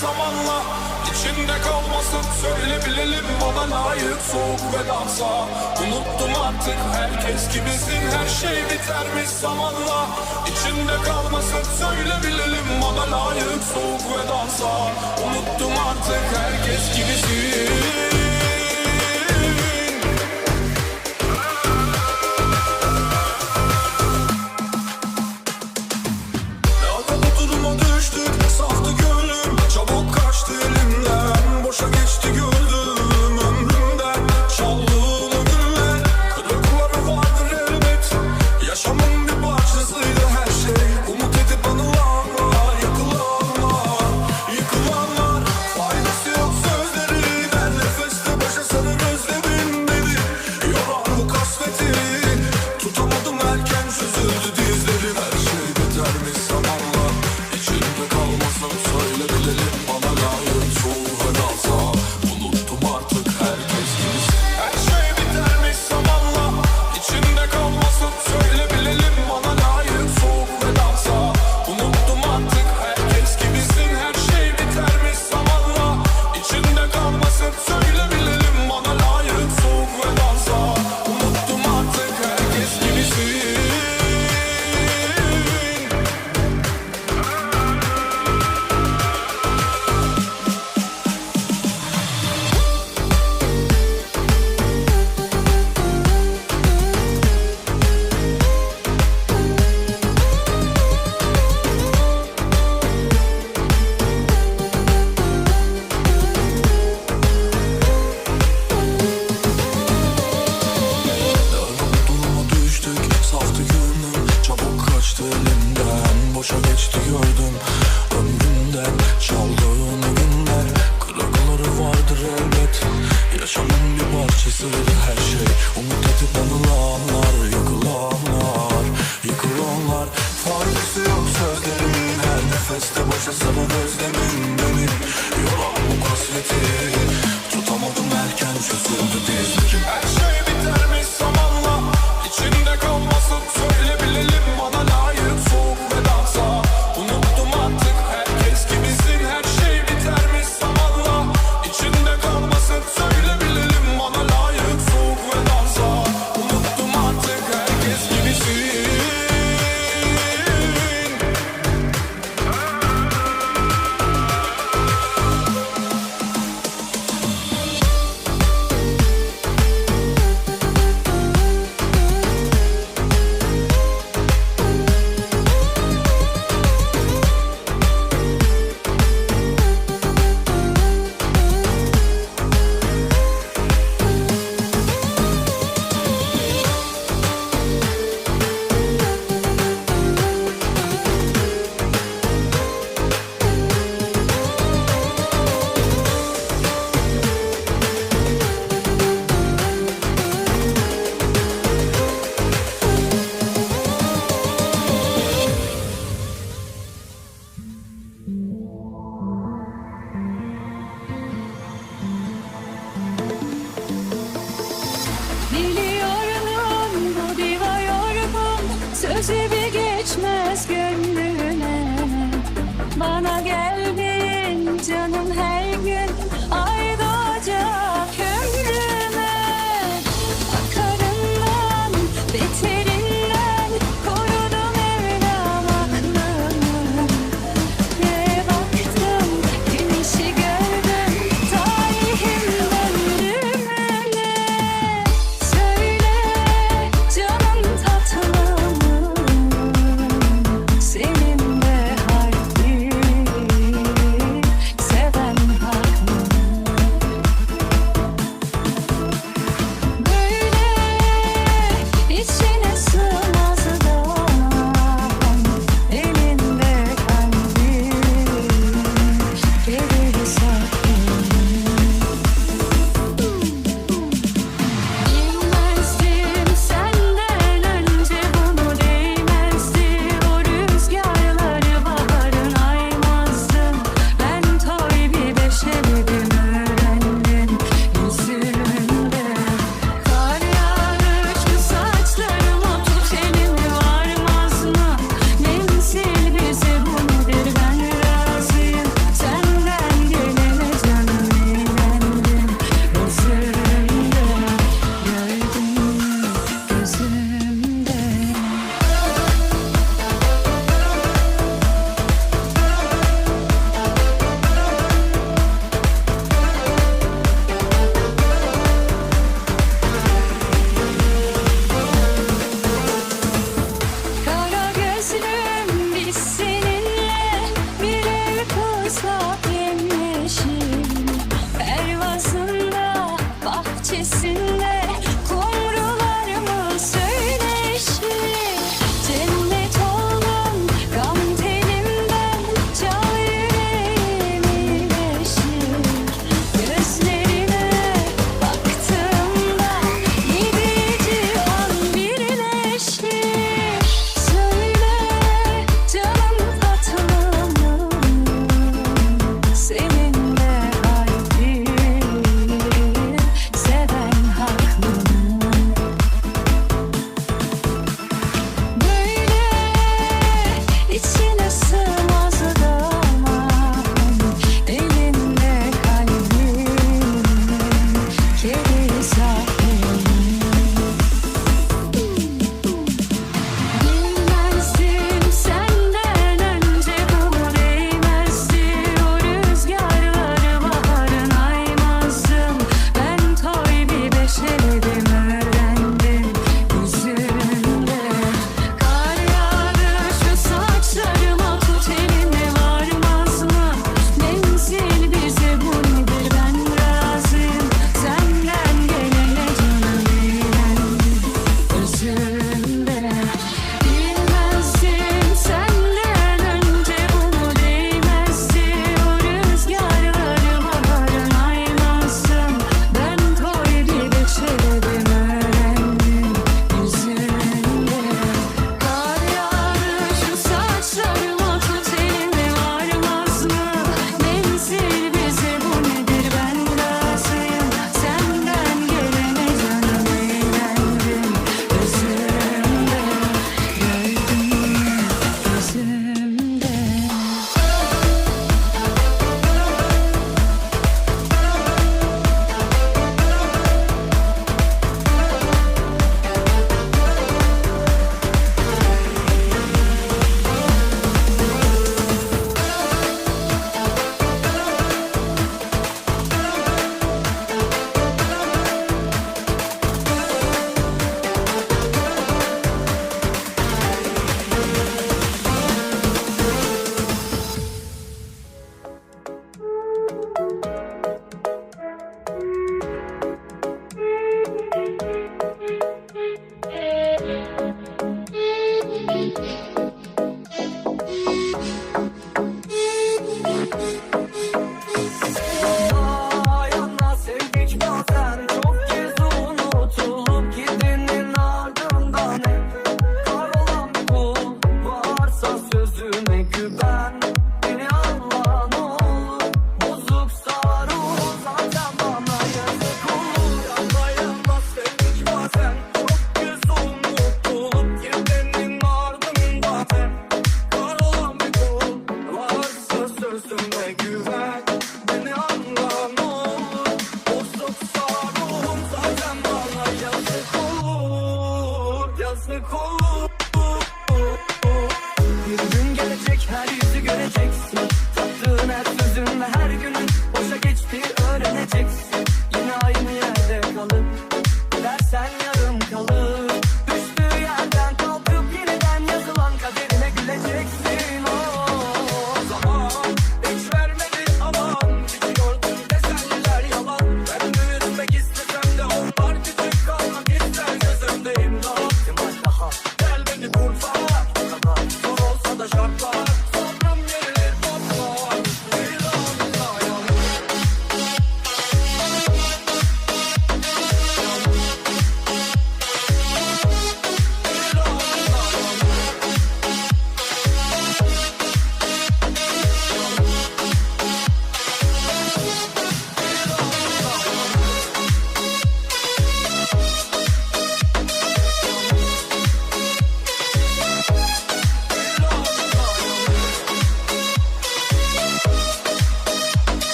zamanla. İçinde kalmasın Söyleyebilelim bana layık soğuk vedamsa Unuttum artık herkes gibisin Her şey bitermiş zamanla. İçinde kalmasın Söyleyebilelim bana layık soğuk vedamsa Unuttum artık herkes gibisin. dança sobre o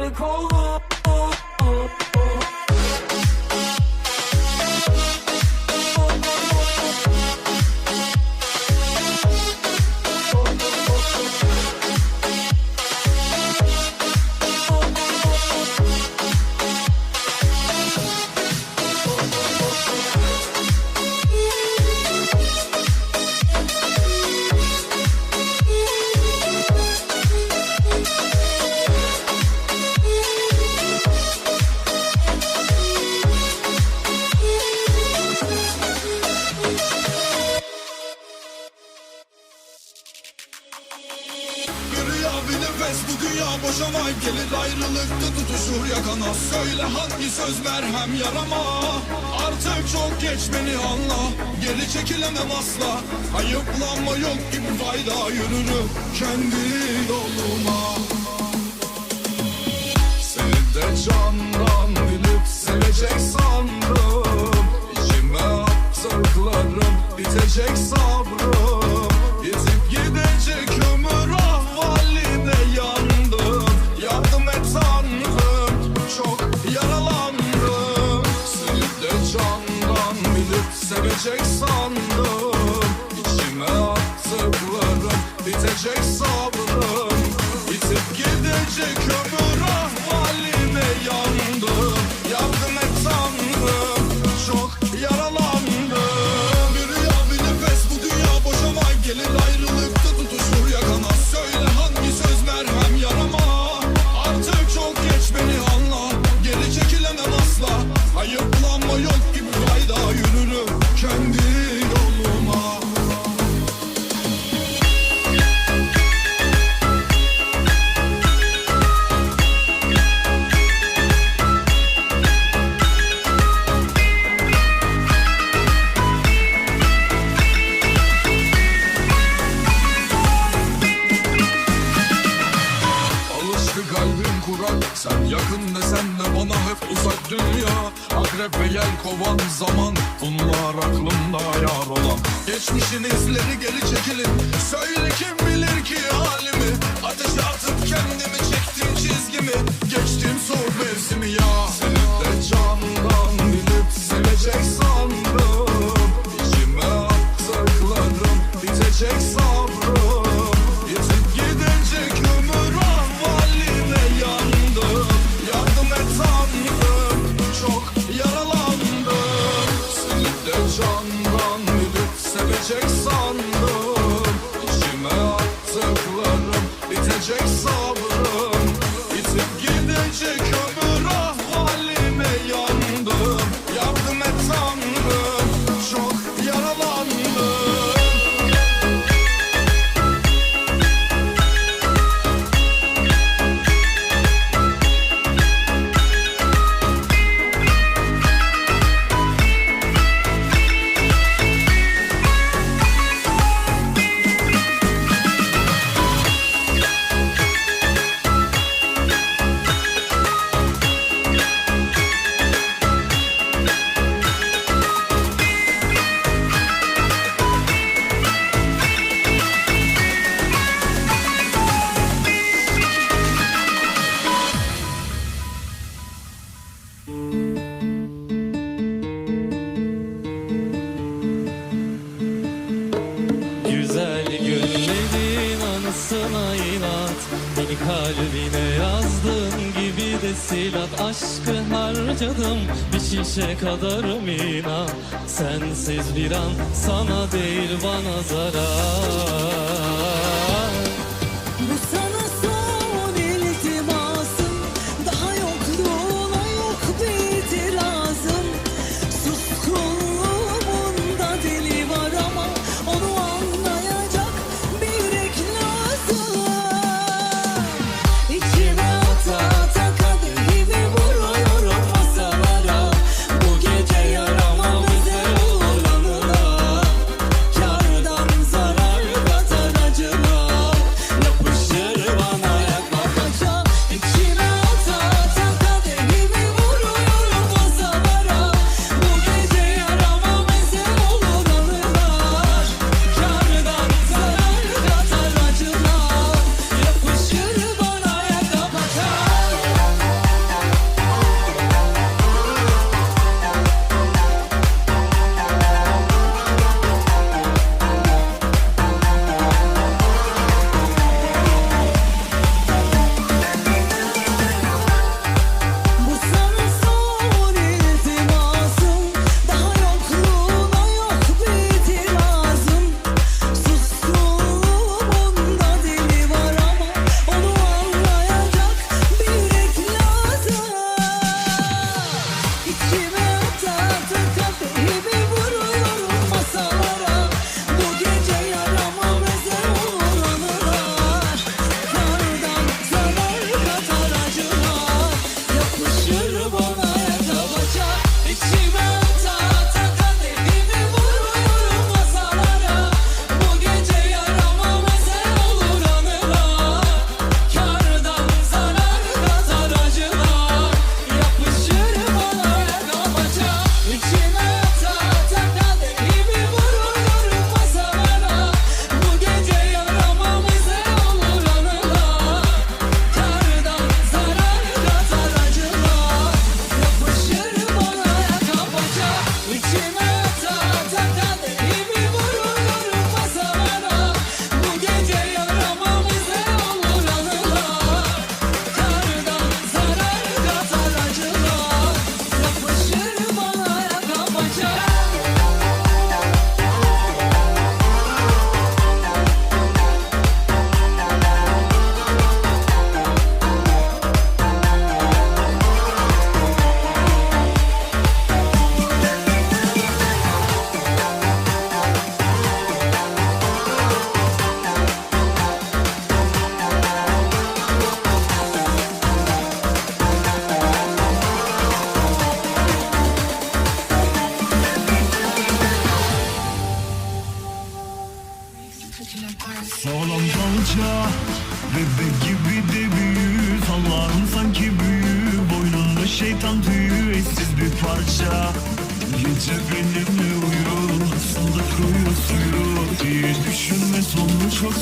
traffic cold. Coşur yakana söyle hangi söz merhem yarama. Artık çok geç beni anla. Geri çekilemem asla. Ayıplanma yok gibi fayda Yürürüm kendi yoluma. Seni de candan bilip sevecek sandım. İçime attıklarım bitecek sabrım. gece kadar mina. Sensiz bir an sana değil bana zarar.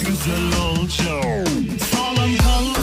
güzel olacağım Sağlam kalın.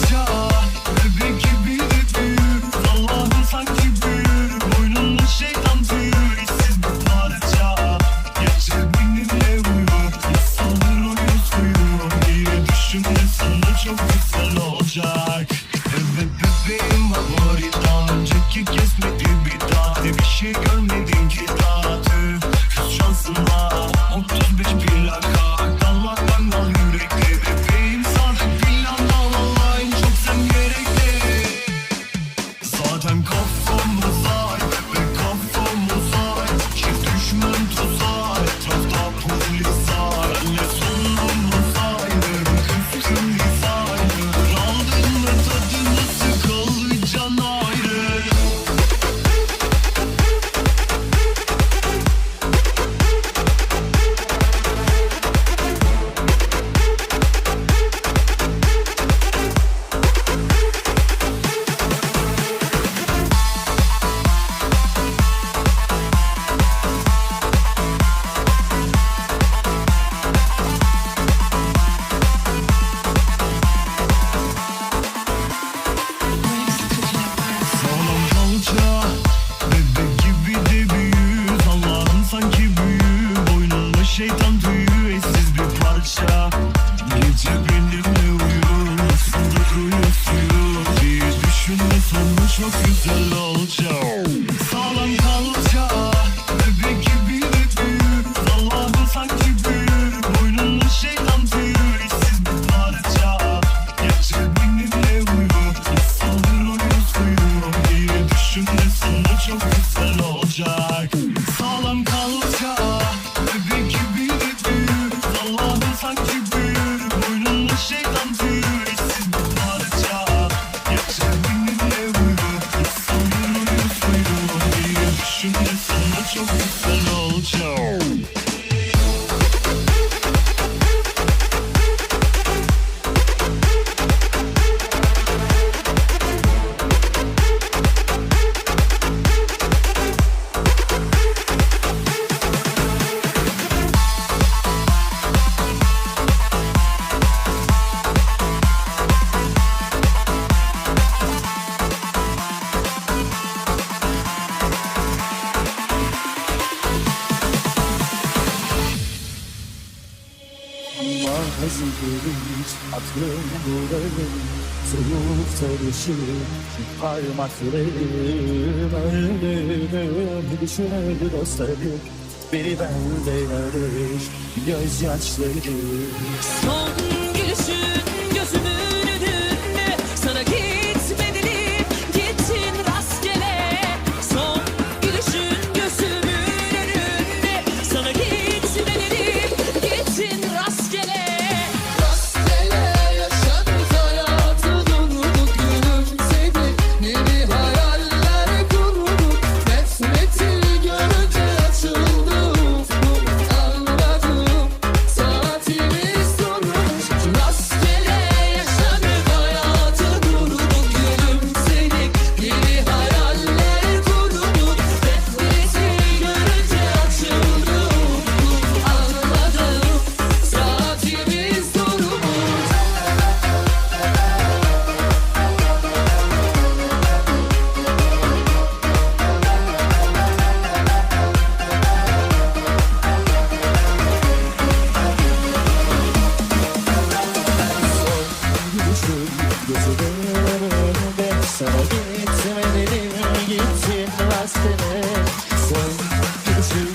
Düşürüm parmaklarım Öldürüm Düşürüm dostlarım Beni benden alır Gözyaşlarım Son who